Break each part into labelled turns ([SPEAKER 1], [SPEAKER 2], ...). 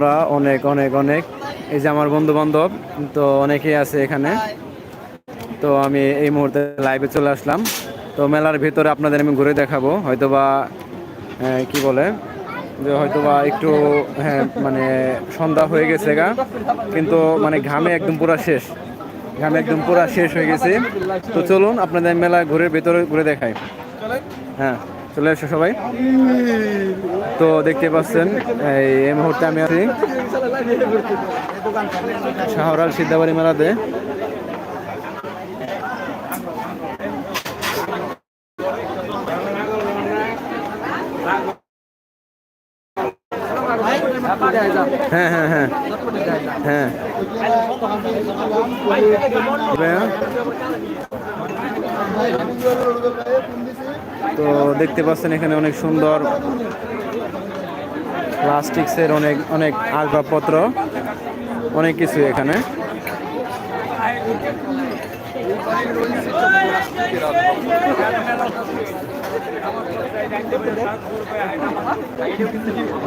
[SPEAKER 1] আমরা অনেক অনেক অনেক। এই যে আমার বন্ধু বান্ধব তো অনেকেই আছে এখানে। তো আমি এই মুহূর্তে লাইভে চলে আসলাম। তো মেলার ভিতরে আপনাদের আমি ঘুরে দেখাবো। হয়তোবা কি বলে? যে হয়তোবা একটু হ্যাঁ মানে সন্ধ্যা হয়ে গেছে গা। কিন্তু মানে ঘামে একদম পুরা শেষ। ঘামে একদম পুরা শেষ হয়ে গেছে। তো চলুন, আপনাদের মেলা ঘুরে ভেতরে ঘুরে দেখাই। হ্যাঁ চলে এসো সবাই। তো দেখতে পাচ্ছেন, এই মুহূর্তে আমি আছি শাহরাল সিদ্ধাবাড়ি মেলাতে। হ্যাঁ হ্যাঁ হ্যাঁ হ্যাঁ। তো দেখতে পাচ্ছেন এখানে অনেক সুন্দর প্লাস্টিক্সের অনেক অনেক আসবাবপত্র, অনেক কিছু এখানে।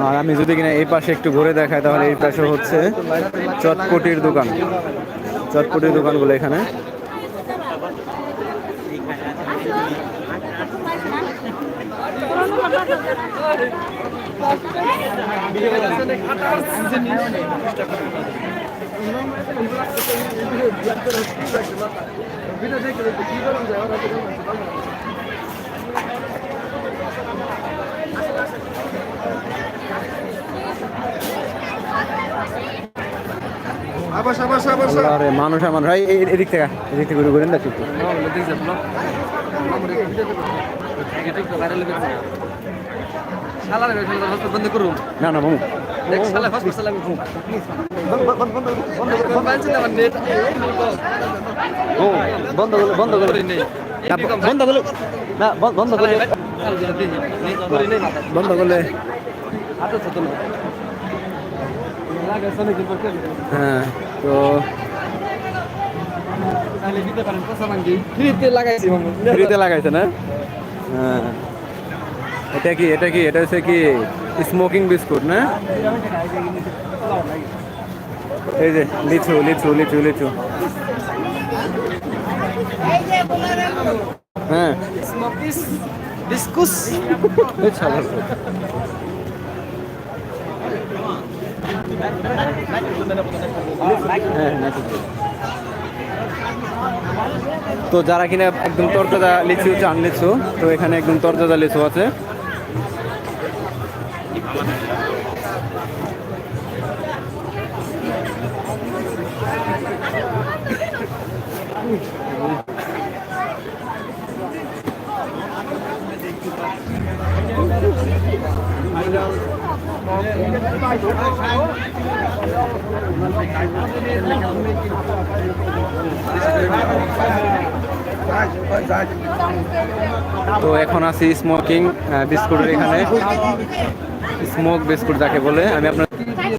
[SPEAKER 1] আর আমি যদি কিনা এই পাশে একটু ঘুরে দেখাই, তাহলে এই পাশে হচ্ছে চটপটির দোকান। চটপটির দোকানগুলো এখানে। আরে মানুষ আর মানুষ এই- এই- এদিক থেকে এদিক থেকে ঘুরে ঘুরে না
[SPEAKER 2] করুন
[SPEAKER 1] না না ও বন্ধ করলে বন্ধ করলে বন্ধ করলে না বন্ধ করলে বন্ধ করলে হ্যাঁ তো
[SPEAKER 2] ফ্রিতে লাগাইছে
[SPEAKER 1] না? হ্যাঁ। এটা কি এটা কি, এটা হচ্ছে কি স্মোকিং বিস্কুট না? এই যে, লিচু লিচু লিচু লিচু। হ্যাঁ। তো যারা কিনা একদম তরতাজা লিচু চান লিচু, তো এখানে একদম তরতাজা লিচু আছে। তো এখন আছি স্মোকিং বিস্কুটের এখানে। স্মোক বিস্কুট যাকে বলে আমি আপনার